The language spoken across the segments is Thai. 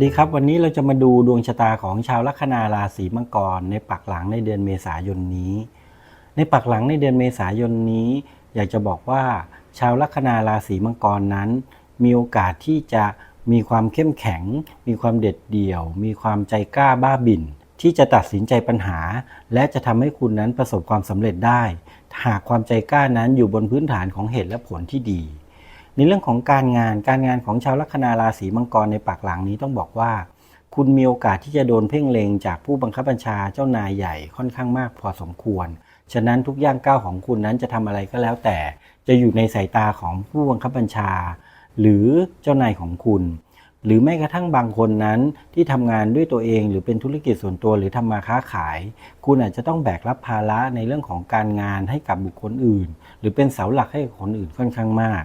สดีครับ วันนี้เราจะมาดูดวงชะตาของชาวลัคนาราศีมังกร ในปักหลังในเดือนเมษายนนี้ ในปักหลังในเดือนเมษายนนี้ อยากจะบอกว่า ชาวลัคนาราศีมังกรนั้น มีโอกาสที่จะมีความเข้มแข็ง มีความเด็ดเดี่ยว มีความใจกล้าบ้าบิ่น ที่จะตัดสินใจปัญหา และจะทำให้คุณนั้นประสบความสำเร็จได้ หากความใจกล้านั้นอยู่บนพื้นฐานของเหตุและผลที่ดี ในเรื่องของการงานการงานของชาวลัคนาราศีมังกรในปากหลังนี้ต้องบอกว่า คุณมีโอกาสที่จะโดนเพ่งเล็งจากผู้บังคับบัญชาเจ้านายใหญ่ค่อนข้างมากพอสมควร ฉะนั้นทุกย่างก้าวของคุณนั้นจะทำอะไรก็แล้วแต่ จะอยู่ในสายตาของผู้บังคับบัญชา หรือเจ้านายของคุณ หรือแม้กระทั่งบางคนนั้นที่ทำงานด้วยตัวเอง หรือเป็นธุรกิจส่วนตัวหรือทำมาค้าขาย คุณอาจจะต้องแบกรับภาระในเรื่องของการงานให้กับบุคคลอื่น หรือเป็นเสาหลักให้คนอื่นค่อนข้างมาก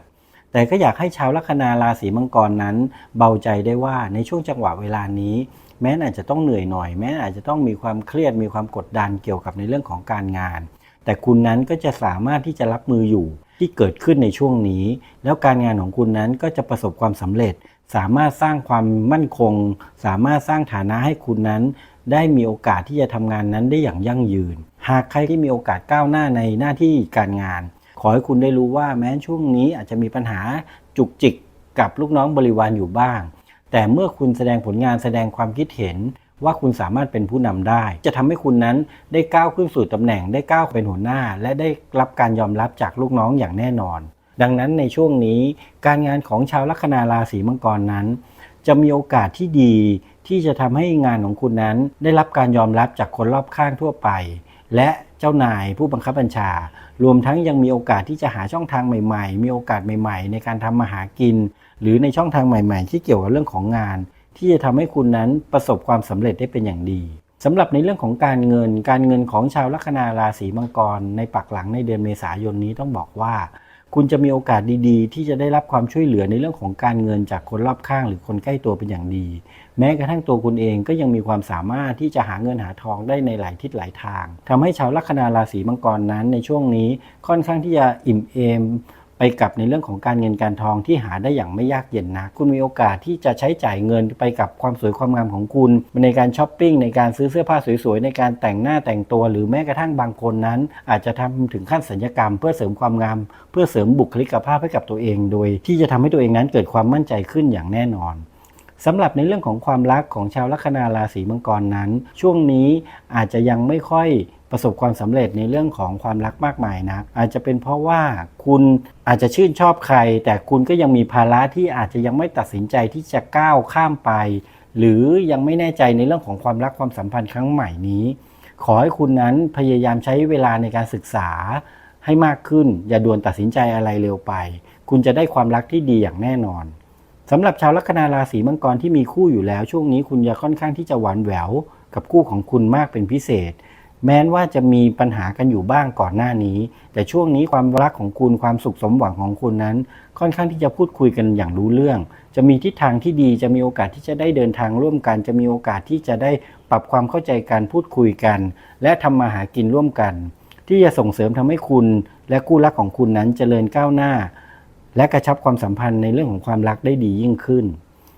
แต่ก็อยากให้ชาวลัคนาราศีมังกรนั้น เบาใจได้ว่าในช่วงจังหวะเวลานี้ แม้อาจจะต้องเหนื่อยหน่อย แม้อาจจะต้องมีความเครียดมีความกดดันเกี่ยวกับในเรื่องของการงาน แต่คุณนั้นก็จะสามารถที่จะรับมืออยู่ที่เกิดขึ้นในช่วงนี้ แล้วการงานของคุณนั้นก็จะประสบความสำเร็จ สามารถสร้างความมั่นคง สามารถสร้างฐานะให้คุณนั้น ได้มีโอกาสที่จะทำงานนั้นได้อย่างยั่งยืน หากใครที่มีโอกาสก้าวหน้าในหน้าที่การงาน ขอให้คุณได้รู้ว่าแม้ช่วงนี้อาจจะมีปัญหาจุกจิกกับลูกน้องบริวารอยู่บ้าง แต่เมื่อคุณแสดงผลงานแสดงความคิดเห็นว่าคุณสามารถเป็นผู้นำได้ จะทำให้คุณนั้นได้ก้าวขึ้นสู่ตำแหน่งได้ก้าวเป็นหัวหน้า และได้รับการยอมรับจากลูกน้องอย่างแน่นอน ดังนั้นในช่วงนี้ การงานของชาวลัคนาราศีมังกรนั้น จะมีโอกาสที่ดี ที่จะทำให้งานของคุณนั้น ได้รับการยอมรับจากคนรอบข้างทั่วไป และ จ้านายผู้บังคับบัญชา รวมทั้งยังมีโอกาสที่จะหาช่องทางใหม่ ๆ มีโอกาสใหม่ ๆ ในการทำมาหากิน หรือในช่องทางใหม่ ๆ ที่เกี่ยวกับเรื่องของงาน ที่จะทำให้คุณนั้นประสบความสำเร็จได้เป็นอย่างดีสำหรับในเรื่องของการเงิน การเงินของชาวลัคนาราศีมังกร ในปักหลังในเดือนเมษายนนี้ต้องบอกว่า คุณจะมีโอกาสดีๆ ที่จะได้รับความช่วยเหลือในเรื่องของการเงินจากคนรอบข้าง หรือคนใกล้ตัวเป็นอย่างดี แม้กระทั่งตัวคุณเองก็ยังมีความสามารถที่จะหาเงินหาทองได้ในหลายทิศหลายทางทำให้ชาวลัคนาราศีมังกรนั้นในช่วงนี้ค่อนข้างที่จะอิ่มเอม ไปกับในเรื่องของการเงินการทองที่หาได้อย่างไม่ยากเย็นนะ คุณมีโอกาสที่จะใช้จ่ายเงินไปกับความสวยความงามของคุณ ในการช้อปปิ้งในการซื้อเสื้อผ้าสวยๆ ในการแต่งหน้าแต่งตัว หรือแม้กระทั่งบางคนนั้น อาจจะทำถึงขั้นสัญญกรรม เพื่อเสริมความงาม เพื่อเสริมบุคลิกภาพให้กับตัวเอง โดย ที่จะทำให้ตัวเองนั้นเกิดความมั่นใจขึ้นอย่างแน่นอนสำหรับในเรื่องของความรักของชาวลัคนาราศีมังกรนั้น ช่วงนี้อาจจะยังไม่ค่อย ประสบความสำเร็จในเรื่องของความรักมากมายนะอาจจะเป็นเพราะว่าคุณอาจจะชื่นชอบใคร แต่คุณก็ยังมีภาระที่อาจจะยังไม่ตัดสินใจที่จะก้าวข้ามไป หรือยังไม่แน่ใจในเรื่องของความรักความสัมพันธ์ครั้งใหม่นี้ ขอให้คุณนั้นพยายามใช้เวลาในการศึกษาให้มากขึ้น อย่าด่วนตัดสินใจอะไรเร็วไป คุณจะได้ความรักที่ดีอย่างแน่นอนสำหรับชาวลัคนาราศีมังกรที่มีคู่อยู่แล้ว ช่วงนี้คุณจะค่อนข้างที่จะหวานแหววกับคู่ของคุณมากเป็นพิเศษ แม้ว่าจะมีปัญหากันอยู่บ้างก่อนหน้านี้ แต่ช่วงนี้ความรักของคุณความสุขสมหวังของคุณนั้น ค่อนข้างที่จะพูดคุยกันอย่างรู้เรื่อง จะมีทิศทางที่ดีจะมีโอกาสที่จะได้เดินทางร่วมกัน จะมีโอกาสที่จะได้ปรับความเข้าใจกันพูดคุยกัน และทำมาหากินร่วมกัน ที่จะส่งเสริมทำให้คุณ และคู่รักของคุณนั้นเจริญก้าวหน้า และกระชับความสัมพันธ์ในเรื่องของความรักได้ดียิ่งขึ้น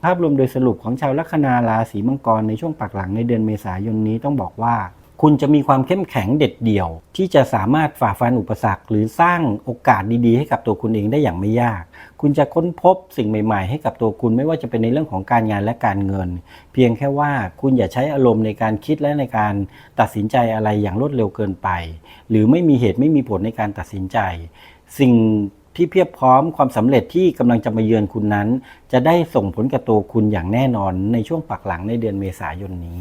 ภาพรวมโดยสรุปของชาวลัคนาราศีมังกรในช่วงปักหลังในเดือนเมษายนนี้ต้องบอกว่า คุณจะมีความเข้มแข็งเด็ดเดี่ยว ที่จะสามารถฝ่าฟันอุปสรรค หรือสร้างโอกาสดีๆ ให้กับตัวคุณเองได้อย่างไม่ยาก คุณจะค้นพบสิ่งใหม่ๆ ให้กับตัวคุณไม่ว่าจะเป็นในเรื่องของการงานและการเงิน เพียงแค่ว่าคุณอย่าใช้อารมณ์ในการคิดและในการตัดสินใจอะไรอย่างรวดเร็วเกินไป หรือไม่มีเหตุไม่มีผลในการตัดสินใจ สิ่งที่เพียบพร้อมความสำเร็จที่กำลังจะมาเยือนคุณนั้น จะได้ส่งผลกับตัวคุณอย่างแน่นอนในช่วงปักหลังในเดือนเมษายนนี้